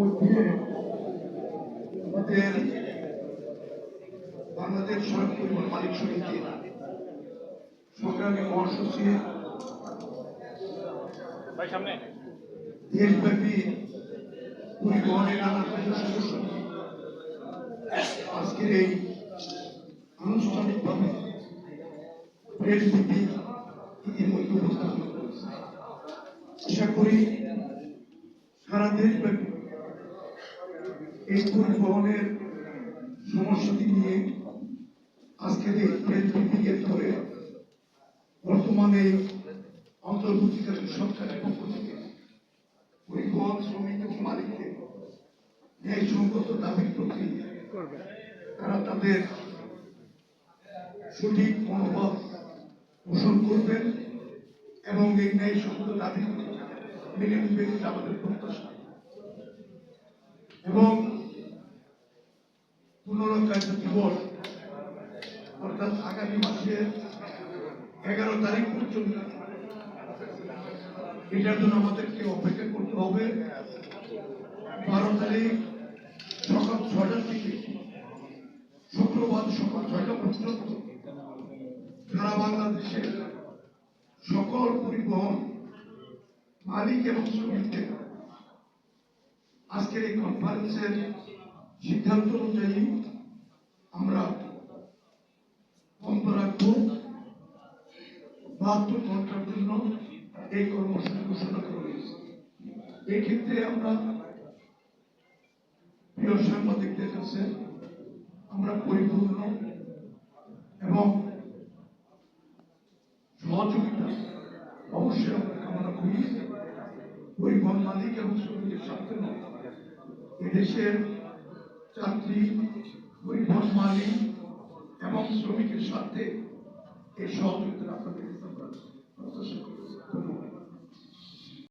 ইতিমধ্যে আমাদের বাংলাদেশ সড়ক পরিবহন মালিক সংগ্রামী মহাসচিব দেশব্যাপী পরিবহনের নানা সদস্য আজকের এই আনুষ্ঠানিকভাবে প্রেস মিটিং ইতিমধ্যে উপস্থাপন করেছে। আশা করি সারা দেশব্যাপী এই পরিবহনের সমস্যাটি নিয়ে আজকের এই প্রেস ধরে বর্তমানে অন্তর্বর্তীকালীন সরকারের পক্ষ থেকে। পরিবহন শ্রমিক এবং মালিকদের ন্যায়সঙ্গত দাবির প্রতি তারা তাদের সঠিক মনোভাব পোষণ করবেন এবং এই ন্যায়সঙ্গত দাবি মেনে নেবেন আমাদের প্রত্যাশা। এবং পনেরো দিবস অর্থাৎ আগামী মাসের এগারো তারিখ পর্যন্ত এটার জন্য আমাদেরকে অপেক্ষা করতে হবে। বারো তারিখ সকাল ছয়টা থেকে শুক্রবার সকাল ছয়টা পর্যন্ত সারা বাংলাদেশের সকল পরিবহন মালিক এবং শ্রমিকদের আজকের এই কনফারেন্সের সিদ্ধান্ত অনুযায়ী আমরা বন্ধ রাখব। বাহাত্তর ঘণ্টার জন্য এই কর্মসূচি ঘোষণা করা হয়েছে। এক্ষেত্রে আমরা প্রিয় সাংবাদিকদের কাছে আমরা পরিপূর্ণ এবং সহযোগিতা অবশ্যই আমরা করি। পরিবহন মালিক এবং শ্রমিকের স্বার্থে এদেশের যাত্রী পরিবহন মালিক এবং শ্রমিকের স্বার্থে এই সহযোগিতা আপনাদের প্রত্যাশা করি ধন্যবাদ।